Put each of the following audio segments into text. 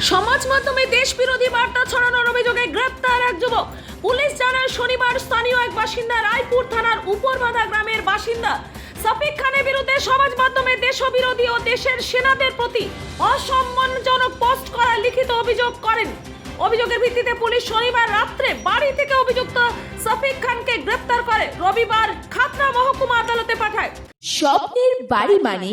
সমাজ মাধ্যমে দেশ বিরোধী বার্তা ছড়ানোর অভিযোগে গ্রেপ্তার এক যুবক। পুলিশ জানায় শনিবার স্থানীয় এক বাসিন্দা রায়পুর থানার উপরবাধা গ্রামের বাসিন্দা। সাফিক খানের বিরুদ্ধে সমাজ মাধ্যমে দেশবিরোধী ও দেশের সেনাদের প্রতি অসম্মানজনক পোস্ট করার লিখিত অভিযোগ করেন। অভিযোগের ভিত্তিতে পুলিশ শনিবার রাত্রে বাড়ি থেকে অভিযুক্ত সাফিক খানকে গ্রেপ্তার করে। রবিবার খাতড়া মহকুমা আদালতে পাঠায়। স্বপ্নের বাড়ি মানে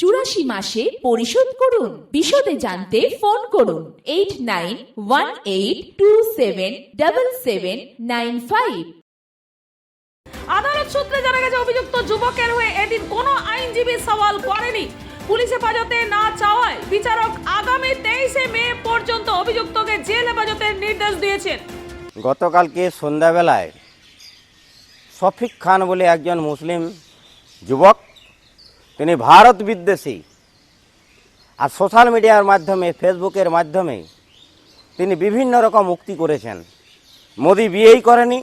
চুরাশি মাসে পরিশোধ করুন। বিশদে জানতে ফোন করুন। Eight nine one eight two seven double seven nine five আদালত সূত্রে জানা গেছে অভিযুক্ত যুবকের হয়ে এদিন কোনো আইনজীবী সওয়াল করেনি। পুলিশ হেফাজতে না চাওয়ায় বিচারক আগামী তেইশে মে পর্যন্ত অভিযুক্তকে জেল হেফাজতের নির্দেশ দিয়েছেন। গতকালকে সন্ধ্যাবেলায় শফিক খান বলে একজন মুসলিম যুবক তিনি ভারত বিদ্বেষী। আর সোশ্যাল মিডিয়ার মাধ্যমে, ফেসবুকের মাধ্যমে তিনি বিভিন্ন রকম মুক্তি করেছেন। মোদি বিয়েই করেনি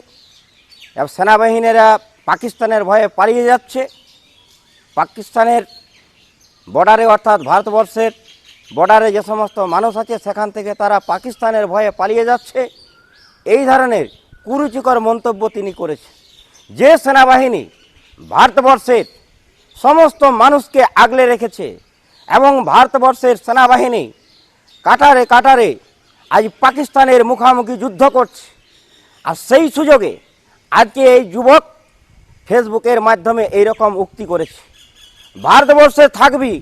সেনাবাহিনীরা পাকিস্তানের ভয়ে পালিয়ে যাচ্ছে। পাকিস্তানের বর্ডারে অর্থাৎ ভারতবর্ষের বর্ডারে যে সমস্ত মানুষ আছে, সেখান থেকে তারা পাকিস্তানের ভয়ে পালিয়ে যাচ্ছে। এই ধরনের কুরুচিকর মন্তব্য তিনি করেছেন। যে সেনাবাহিনী ভারতবর্ষের সমস্ত মানুষকে আগলে রেখেছে এবং ভারতবর্ষের সেনাবাহিনী কাটারে কাটারে আজ পাকিস্তানের মুখামুখি যুদ্ধ করছে। আর সেই সুযোগে আজকে এই যুবক ফেসবুকের মাধ্যমে এই রকম উক্তি করেছে। ভারতবর্ষে থাকবি,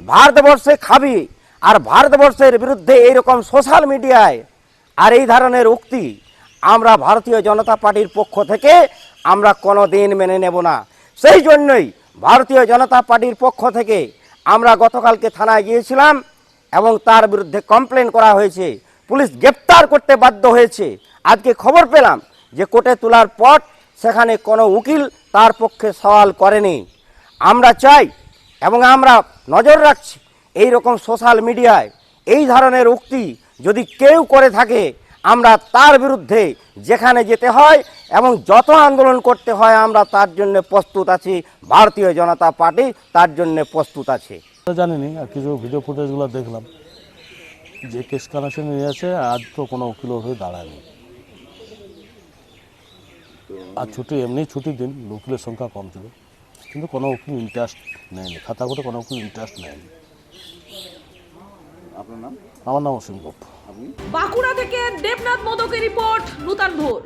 ভারতবর্ষে খাবি আর ভারতবর্ষের বিরুদ্ধে এইরকম সোশ্যাল মিডিয়ায় আর এই ধরনের উক্তি আমরা ভারতীয় জনতা পার্টির পক্ষ থেকে আমরা কোনো দিন মেনে নেব না। সেই জন্যই ভারতীয় জনতা পার্টির পক্ষ থেকে আমরা গতকালকে থানায় গিয়েছিলাম এবং তার বিরুদ্ধে কমপ্লেন করা হয়েছে। পুলিশ গ্রেপ্তার করতে বাধ্য হয়েছে। আজকে খবর পেলাম যে কোর্টে তোলার পর সেখানে কোনো উকিল তার পক্ষে সওয়াল করেনি। আমরা চাই এবং আমরা নজর রাখছি এই রকম সোশ্যাল মিডিয়ায় এই ধরনের উক্তি যদি কেউ করে থাকে আমরা তার বিরুদ্ধে যেখানে যেতে হয় এবং যত আন্দোলন করতে হয়, আমরা তার জন্য প্রস্তুত আছি। ভারতীয় জনতা পার্টি তার জন্য প্রস্তুত আছে। জানিনি, আর কিছু ভিডিও ফুটেজগুলো দেখলাম। যে কেস কানেকশন নিয়ে আছে, আজ তো কোনো উকিল হয়ে দাঁড়ায়নি। আর ছুটি, এমনি ছুটির দিন, উকিলের সংখ্যা কম ছিল। কিন্তু কোনো উকিল ইন্টারেস্ট নেয়নি। খাতা করে কোনো উকিল ইন্টারেস্ট নেয়নি। আপনার নাম? আমার নাম অসীম গোপ। বাঁকুড়া থেকে দেবনাথ মোদকের রিপোর্ট নূতন ভোর।